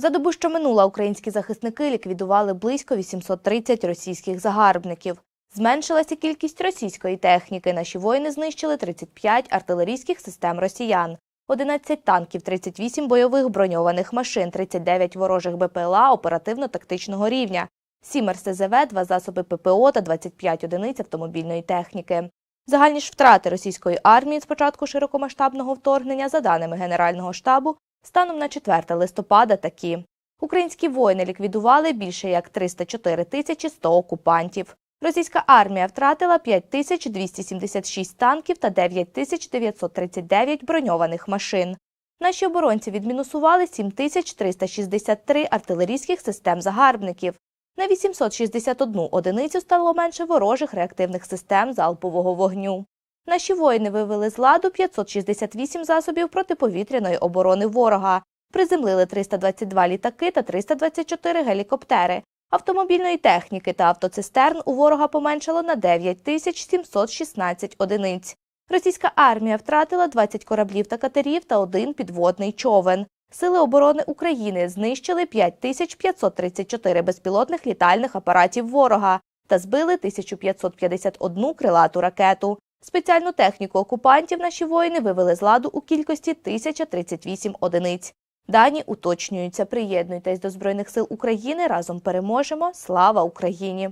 За добу, що минула, українські захисники ліквідували близько 830 російських загарбників. Зменшилася кількість російської техніки. Наші воїни знищили 35 артилерійських систем росіян, 11 танків, 38 бойових броньованих машин, 39 ворожих БПЛА оперативно-тактичного рівня, 7 РСЗВ, 2 засоби ППО та 25 одиниць автомобільної техніки. Загальні ж втрати російської армії з початку широкомасштабного вторгнення, за даними Генерального штабу, станом на 4 листопада такі. Українські воїни ліквідували більше як 304 тисячі 100 окупантів. Російська армія втратила 5276 танків та 9939 броньованих машин. Наші оборонці відмінусували 7363 артилерійських систем загарбників. На 861 одиницю стало менше ворожих реактивних систем залпового вогню. Наші воїни вивели з ладу 568 засобів протиповітряної оборони ворога, приземлили 322 літаки та 324 гелікоптери. Автомобільної техніки та автоцистерн у ворога поменшало на 9716 одиниць. Російська армія втратила 20 кораблів та катерів та один підводний човен. Сили оборони України знищили 5534 безпілотних літальних апаратів ворога та збили 1551 крилату ракету. Спеціальну техніку окупантів наші воїни вивели з ладу у кількості 1038 одиниць. Дані уточнюються. Приєднуйтесь до Збройних сил України. Разом переможемо. Слава Україні!